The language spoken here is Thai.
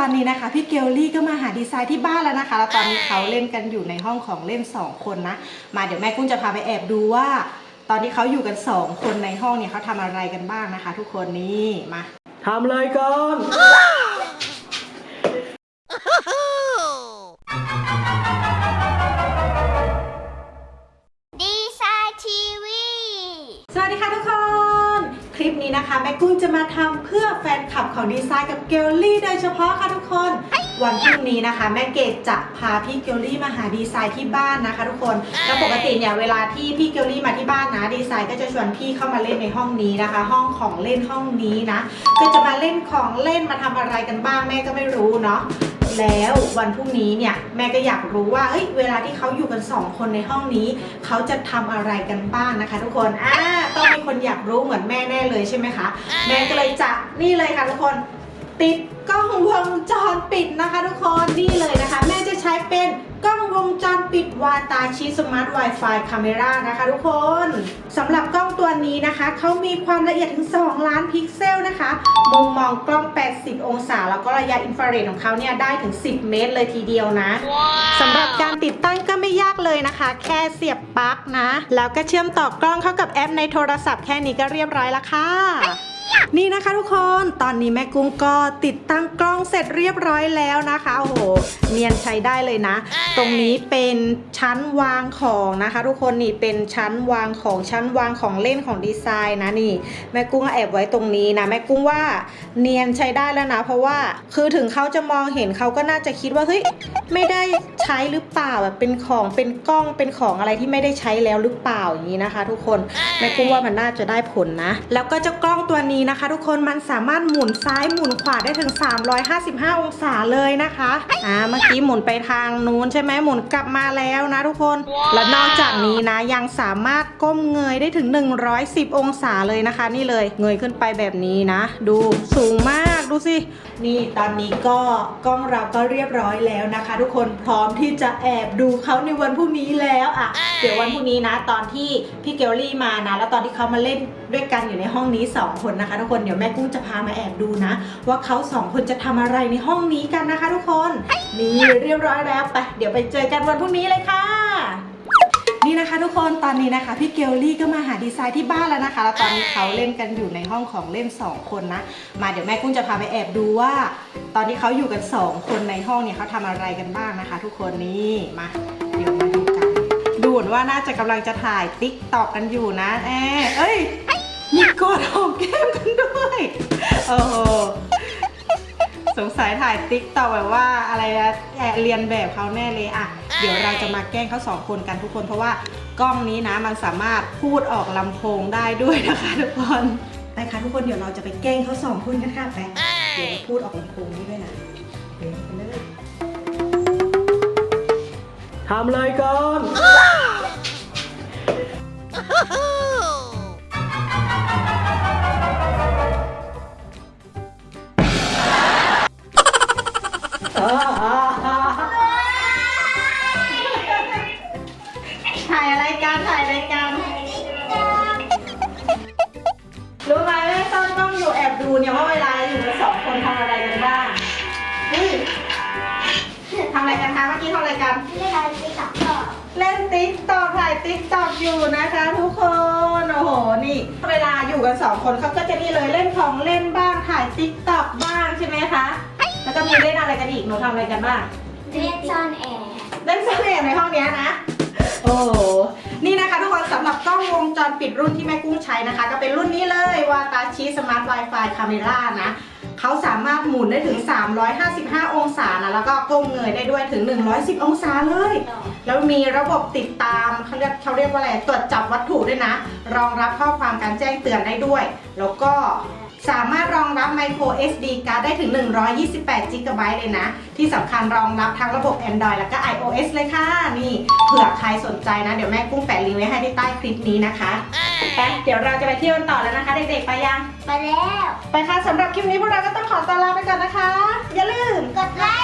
ตอนนี้นะคะพี่เกลลี่ก็มาหาดีไซน์ที่บ้านแล้วนะคะ แล้วตอนนี้เขาเล่นกันอยู่ในห้องของเล่น 2 คนนะ มาเดี๋ยวแม่กุ้งจะพาไปแอบดูว่า ตอนที่เขาอยู่กัน 2 คนในห้องเนี่ยเขาทำอะไรกันบ้างนะคะ ทุกคนนี่มาทำอะไรกัน นี้นะคะแม่กุ้งจะมาทำเพื่อแฟนคลับของดีไซน์กับเกลลี่โดยเฉพาะค่ะทุกคน วันพรุ่งนี้นะคะ แม่เกดจะพาพี่เกลลี่มาหาดีไซน์ที่บ้านนะคะ ทุกคนแล้วปกติเนี่ยเวลาที่พี่เกลลี่มาที่บ้านนะดีไซน์ก็จะชวนพี่เข้ามาเล่นในห้องนี้นะคะ ห้องของเล่นห้องนี้นะ ก็จะมาเล่นของเล่นมาทำอะไรกันบ้างแม่ก็ไม่รู้เนาะ แล้ววันพรุ่งนี้เนี่ยแม่ก็อยากรู้ว่าเฮ้ยเวลาที่เขาอยู่กัน 2 คนในห้องนี้ เขาจะทำอะไรกันบ้างนะคะ ทุกคนอ่าต้องมีคนอยากรู้เหมือนแม่แน่เลยใช่ไหมคะแม่ก็เลยจะนี่เลยค่ะทุกคนติดกล้องวงจรปิดนะคะ ทุกคนนี่เลยนะคะ แม่จะใช้เป็น กล้องวงจรปิดวาตาชิสมาร์ท Wi-Fi คาเมรานะคะทุกคนสำหรับกล้องตัวนี้นะคะเขามีความละเอียดถึง 2 ล้านพิกเซลนะคะมุมมองกล้อง 80 องศา แล้วก็ระยะอินฟราเรดของเขาเนี่ยได้ถึง 10 เมตรเลยทีเดียวนะสำหรับการติดตั้งก็ไม่ยากเลยนะคะ แค่เสียบปลั๊กนะ แล้วก็เชื่อมต่อกล้องเข้ากับแอปในโทรศัพท์แค่นี้ก็เรียบร้อยแล้วค่ะ นี่นะคะทุกคนตอนนี้แม่กุ้งก็ติดตั้งกล้องเสร็จเรียบร้อยแล้วนะคะโอ้โหเนียนใช้ได้เลยนะ ตรงนี้เป็นชั้นวางของนะคะ ทุกคนนี่เป็นชั้นวางของชั้นวางของเล่นของดีไซน์นะนี่ แม่กุ้งแอบไว้ตรงนี้นะแม่กุ้งว่าเนียนใช้ได้แล้วนะ เพราะว่าคือถึงเขาจะมองเห็นเขาก็น่าจะคิดว่าเฮ้ยไม่ได้ใช้หรือเปล่าแบบเป็นของเป็นกล้องเป็นของอะไรที่ไม่ได้ใช้แล้วหรือเปล่าอย่างนี้นะคะ ทุกคนแม่กุ้งว่ามันน่าจะได้ผลนะ แล้วก็เจ้ากล้องตัวนี้นะคะ ทุกคนมันสามารถหมุนซ้ายหมุนขวาได้ถึง 355 องศาเลยนะคะอ่าเมื่อกี้หมุนไปทางนู้นใช่ไหมหมุนกลับมาแล้วนะทุกคน และนอกจากนี้นะยังสามารถก้มเงยได้ถึง 110 องศาเลยนะคะ นี่เลยเงยขึ้นไปแบบนี้นะ ดูสูงมากดูสินี่ตอนนี้ก็กล้องเราก็เรียบร้อยแล้วนะคะ ทุกคนพร้อมที่จะแอบดูเขาในวันพรุ่งนี้แล้วอะเดี๋ยววันพรุ่งนี้นะ ตอนที่พี่เกลลี่มานะ แล้วตอนที่เขามาเล่นด้วยกันอยู่ในห้องนี้ 2 คนนะะคะทุกคนเดี๋ยวแม่กุ้งจะพามาแอบดูนะ ว่าเขาสองคนจะทำอะไรในห้องนี้กันนะคะ ทุกคนนี่เรียบร้อยแล้วไปเดี๋ยวไปเจอกันวันพรุ่งนี้เลยค่ะนี่นะคะทุกคนตอนนี้นะคะพี่เกลลี่ก็มาหาดีไซน์ที่บ้านแล้วนะคะแล้วตอนนี้เขาเล่นกันอยู่ในห้องของเล่น 2 คนนะ มาเดี๋ยวแม่กุ้งจะพาไปแอบดูว่า ตอนที่เขาอยู่กัน 2 คนในห้องเนี่ยเขาทำอะไรกันบ้างนะคะ ทุกคนนี่มาเดี๋ยวมาดูกันดูเหมือนว่าน่าจะกำลังจะถ่ายติ๊กตอกกันอยู่นะแอเอ้ย มีกดหอมแก้มกันด้วย โอ้โห สงสัยถ่ายติ๊กต่อแบบว่าอะไรนะแอบเรียนแบบเขาแน่เลยอะ เดี๋ยวเราจะมาแกล้งเขาสองคนกันทุกคน เพราะว่ากล้องนี้นะมันสามารถพูดออกลำโพงได้ด้วยนะคะทุกคนไปค่ะทุกคนเดี๋ยวเราจะไปแกล้งเขาสองคนกันค่ะไปเดี๋ยวพูดออกลำโพงนี้ด้วยนะเดี๋ยวไปเลยทำอะไรกัน ทำอะไรกันคะ เมื่อกี้ทำอะไรกัน เล่นอะไรติ๊กต็อกก็เล่นติ๊กตอกถ่ายติ๊กตอกอยู่นะคะทุกคน โอ้โห นี่ เวลาอยู่กันสองคนเขาก็จะนี่เลยเล่นของเล่นบ้าง ถ่ายติ๊กตอกบ้างใช่ไหมคะ แล้วก็มีเล่นอะไรกันอีก หนูทำอะไรกันบ้าง เล่นซ่อนแอบเล่นเสน่ห์ในห้องเนี้ยนะ โอ้โหนี่นะคะทุกคนสำหรับกล้องวงจรปิดรุ่นที่แม่กุ้งใช้นะคะ ก็เป็นรุ่นนี้เลยวาตาชิสมาร์ท Wi-Fi คาเมรานะ เขาสามารถหมุนได้ถึง 355 องศานะแล้วก็ก้มเงยได้ด้วยถึง 110 องศาเลย แล้วมีระบบติดตามเขาเรียกเขาเรียกว่าอะไรตรวจจับวัตถุด้วยนะ รองรับข้อความการแจ้งเตือนได้ด้วย แล้วก็สามารถรองรับ micro SD card ได้ถึง 128 g b เลยนะ ที่สำคัญรองรับทั้งระบบ Android แล้วก็ iOS เลยค่ะ นี่เผื่อใครสนใจนะ เดี๋ยวแม่กุ้งแปะลิงก์ไว้ให้ที่ใต้คลิปนี้นะคะ ไปเดี๋ยวเราจะไปเที่ยวกันต่อแล้วนะคะ เด็กๆไปยัง ไปแล้ว ไปค่ะสำหรับคลิปนี้พวกเราก็ต้องขอตัวลาไปก่อนนะคะ อย่าลืม กดไลค์กดแช